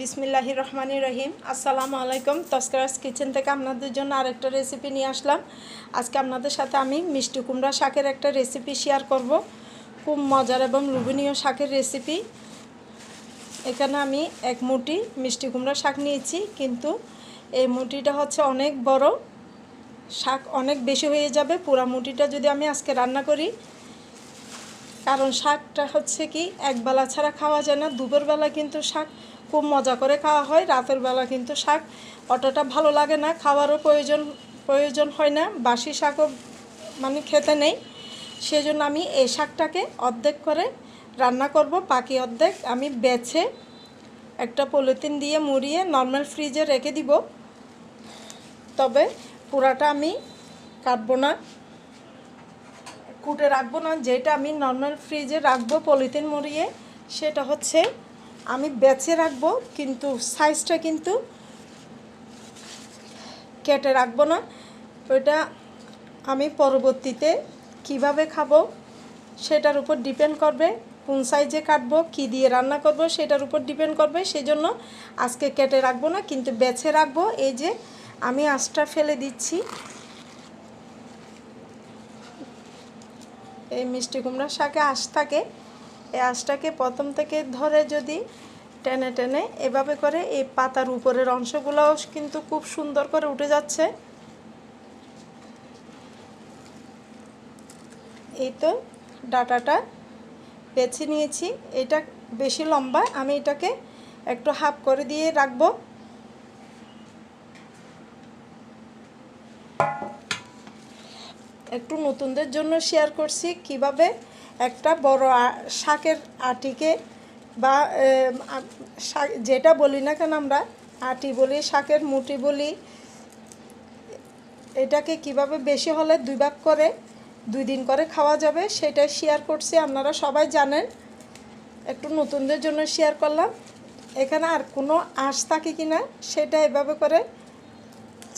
বিসমিল্লাহি রহমানি রহিম। আসসালামু আলাইকুম। তস্করাস কিচেন থেকে আপনাদের জন্য আরেকটা রেসিপি নিয়ে আসলাম। আজকে আপনাদের সাথে আমি মিষ্টি কুমড়া শাকের একটা রেসিপি শেয়ার করব। খুব মজার এবং লোভনীয় শাকের রেসিপি এখানে আমি এক মুঠি মিষ্টি কুমড়া শাক নিয়েছি, কিন্তু এই মুঠিটা হচ্ছে অনেক বড়। শাক অনেক বেশি হয়ে যাবে। পুরা মুঠিটা যদি আমি আজকে রান্না করি, কারণ শাকটা হচ্ছে কি একবেলা ছাড়া খাওয়া যায় না। দুপুরবেলা কিন্তু শাক খুব মজা করে খাওয়া হয়। রাতের বেলা কিন্তু শাক অতটা ভালো লাগে না খাওয়ারও প্রয়োজন প্রয়োজন হয় না। বাসি শাকও মানে খেতে নেই। সেজন্য আমি এই শাকটাকে অর্ধেক করে রান্না করব, বাকি অর্ধেক আমি বেছে একটা পলিথিন দিয়ে মুড়িয়ে নর্মাল ফ্রিজে রেখে দিব। তবে পুরাটা আমি কাটবো না, কুটে রাখব না। যেটা আমি নর্মাল ফ্রিজে রাখব পলিথিন মুড়িয়ে, সেটা হচ্ছে আমি বেছে রাখব, কিন্তু সাইজটা কিন্তু কেটে রাখব না। ওইটা আমি পরবর্তীতে কীভাবে খাব সেটার উপর ডিপেন্ড করবে, কোন সাইজে কাটবো, কী দিয়ে রান্না করব সেটার উপর ডিপেন্ড করবে, সেজন্য আজকে কেটে রাখব না, কিন্তু বেছে রাখব। এই যে আমি আঁচটা ফেলে দিচ্ছি। এই মিষ্টি কুমড়ার শাকে আঁশ থাকে। এই আঁশটাকে প্রথম থেকে ধরে যদি টেনে টেনে এভাবে করে এই পাতার উপরের অংশগুলোও কিন্তু খুব সুন্দর করে উঠে যাচ্ছে। এই তো ডাটাটা বেছে নিয়েছি। এটা বেশি লম্বা, আমি এটাকে একটু হাফ করে দিয়ে রাখব। একটু নতুনদের জন্য শেয়ার করছি কীভাবে একটা বড় শাকের আটিকে বা যেটা বলি না কেন আমরা, আটি বলি, শাকের মুটি বলি, এটাকে কীভাবে বেশি হলে দুই ভাগ করে, দুই দিন করে খাওয়া যাবে সেটাই শেয়ার করছি, আপনারা সবাই জানেন। একটু নতুনদের জন্য শেয়ার করলাম। এখানে আর কোনো আঁশ থাকে কি না সেটা এভাবে করে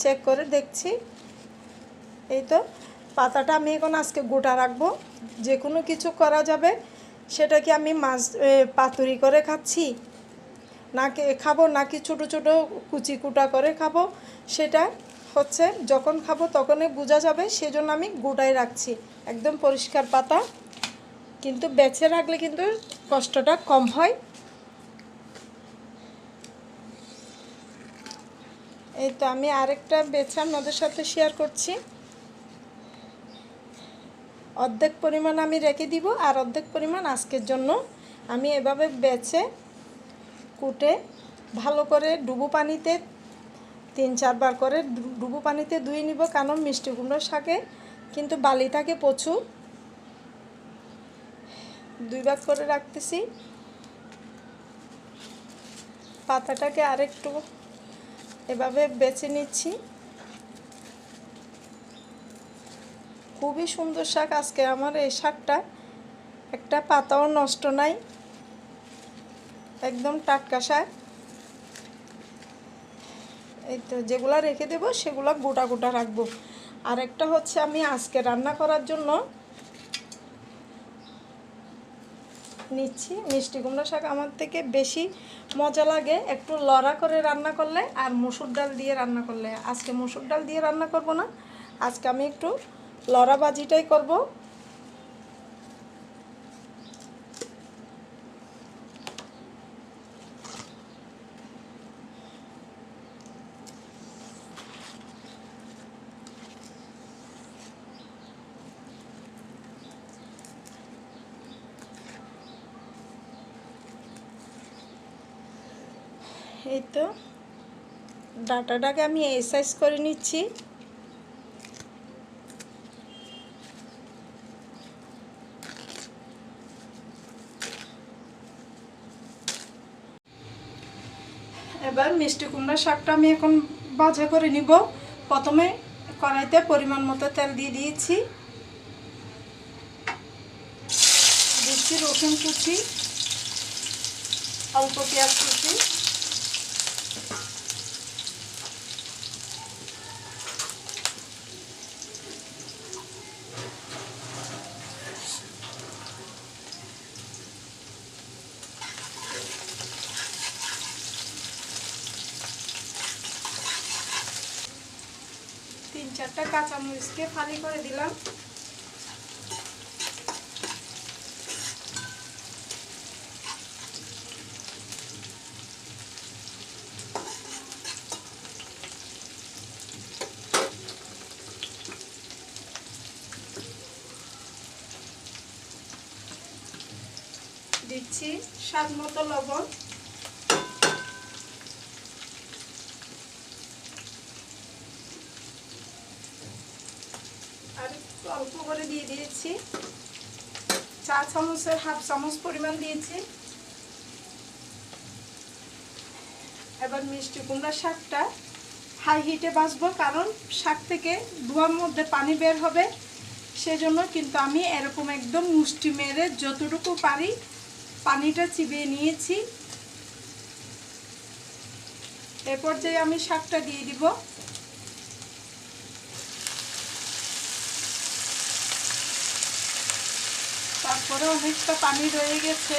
চেক করে দেখছি। এই তো। পাতাটা আমি এখন আজকে গোটা রাখব। যে কোনো কিছু করা যাবে সেটা কি আমি মাছ পাতুরি করে খাচ্ছি। নাকি খাব, নাকি ছোট ছোট কুচি কুটা করে খাব। সেটা হচ্ছে যখন খাব তখনই বোঝা যাবে, সেজন্য আমি গোটাই রাখছি। একদম পরিষ্কার পাতা। কিন্তু বেছে রাখলে কিন্তু কষ্টটা কম হয়। এই তো আমি আরেকটা বেছে আপনাদের সাথে শেয়ার করছি। অর্ধেক পরিমাণ আমি রেখে দিব আর অর্ধেক পরিমাণ আজকের জন্য আমি এভাবে বেছে, কুটে, ভালো করে ডুবু পানিতে তিন চারবার করে ডুবো পানিতে ধুয়ে নিব, কারণ মিষ্টি কুমড়োর শাকে কিন্তু বালি থাকে প্রচুর। দুই ভাগ করে রাখতেছি। পাতাটাকে আরেকটু এভাবে বেছে নিচ্ছি। খুবই সুন্দর শাক আজকে আমার এই শাকটা। একটা পাতাও নষ্ট নাই। একদম টাটকা শাক। এই তো যেগুলো রেখে দেব, সেগুলো গোটা গোটা রাখব। আর একটা হচ্ছে আমি আজকে রান্না করার জন্য নিচ্ছি মিষ্টি কুমড়া শাক। আমার থেকে বেশি মজা লাগে একটু লড়া করে রান্না করলে আর মুসুর ডাল দিয়ে রান্না করলে। আজকে মুসুর ডাল দিয়ে রান্না করব না। আজকে আমি একটু লড়া বাজিটাই করব। এই তো ডাটাটাকে আমি এক্সারসাইজ করে নিচ্ছি। এবার মিষ্টি কুমড়া শাকটা আমি এখন ভাজা করে নিব। প্রথমে কড়াইতে পরিমাণ মতো তেল দিয়ে দিয়েছি। দিচ্ছি রসুন কুচি, অল্প পেঁয়াজ কুচি। চারটা কাঁচামরিচকে ফালি করে দিলাম। দিচ্ছি স্বাদ মতো লবণ আর একটু অল্প করে দিয়ে দিয়েছি। চা চামচের হাফ চামচ পরিমাণ দিয়েছি। এবার মিষ্টি কুমড়া শাকটা হাই হিটে বাঁচবো কারণ শাক থেকে ধোয়ার মধ্যে পানি বের হবে। সেজন্য কিন্তু আমি এরকম একদম মুষ্টি মেরে যতটুকু পারি পানিটা চিবিয়ে নিয়েছি। এরপর যে আমি শাকটা দিয়ে দিব তারপরে অনেকটা পানি রয়ে গেছে।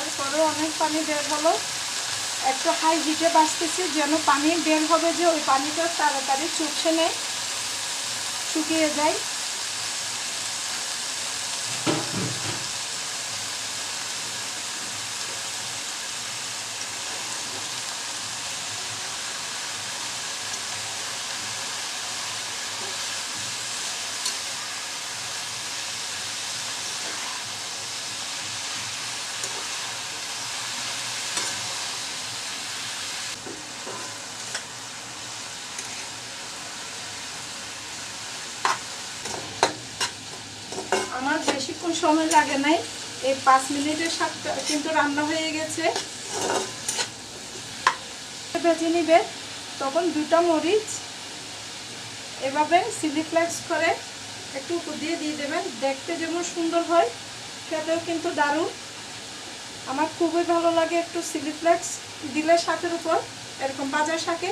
এরপরে অনেক পানি বের হলো। একটু হাই হিটে বাঁচতেছি, যেন পানি বের হবে যে ওই পানিটা তাড়াতাড়ি চুপসে নেয় শুকিয়ে যায় আমার বেশিক্ষণ সময় লাগে নাই। এই পাঁচ মিনিটের শাকটা কিন্তু রান্না হয়ে গেছে। ভেজে নিবে। তখন দুটা মরিচ, এভাবে সিলি ফ্লেক্স করে একটু উপর দিয়ে দিয়ে দেবেন। দেখতে যেমন সুন্দর হয়, খেতেও কিন্তু দারুণ। আমার খুবই ভালো লাগে একটু সিলি ফ্লেক্স দিলে শাকের উপর, এরকম বাজার শাকে।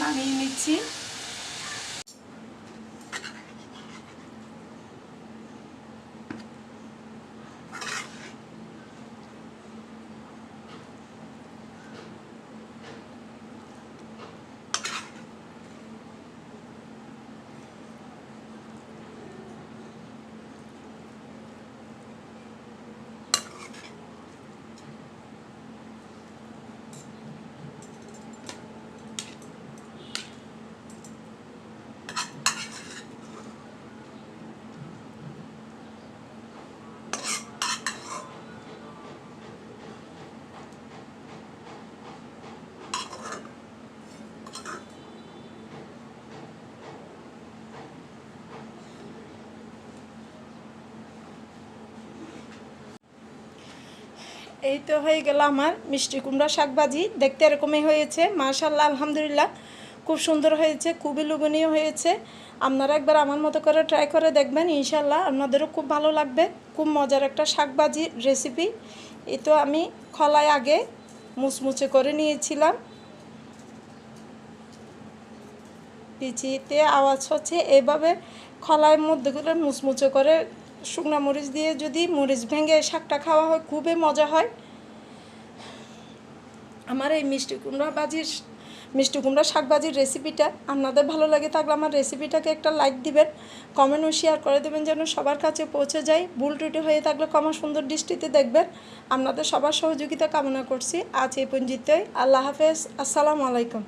নামিয়ে নিচ্ছি। এই তো হয়ে গেল আমার মিষ্টি কুমড়া শাকভাজি। দেখতে এরকমই হয়েছে। মাশাল্লাহ আলহামদুলিল্লাহ। খুব সুন্দর হয়েছে, খুবই লোভনীয় হয়েছে। আপনারা একবার আমার মতো করে ট্রাই করে দেখবেন ইনশাল্লাহ আপনাদেরও খুব ভালো লাগবে। খুব মজার একটা শাকভাজি রেসিপি এই তো আমি খলায় আগে মুচমুচে করে নিয়েছিলাম। পিচিতে আওয়াজ হচ্ছে, এভাবে খলায় মধ্যে করে মুচমুচে করে শুকনা মরিচ দিয়ে যদি মরিচ ভেঙে শাকটা খাওয়া হয়, খুবই মজা হয়। আমার এই মিষ্টি কুমড়া বাজির মিষ্টি কুমড়া শাক ভাজির রেসিপিটা আপনাদের ভালো লাগে থাকলে আমার রেসিপিটাকে একটা লাইক দিবেন কমেন্টও শেয়ার করে দেবেন যেন সবার কাছে পৌঁছে যায়। ভুল টুটি হয়ে থাকলে কমা সুন্দর দৃষ্টিতে দেখবেন। আপনাদের সবার সহযোগিতা কামনা করছি। আজ এই পঞ্জিতে আল্লাহ হাফেজ। আসসালামু আলাইকুম।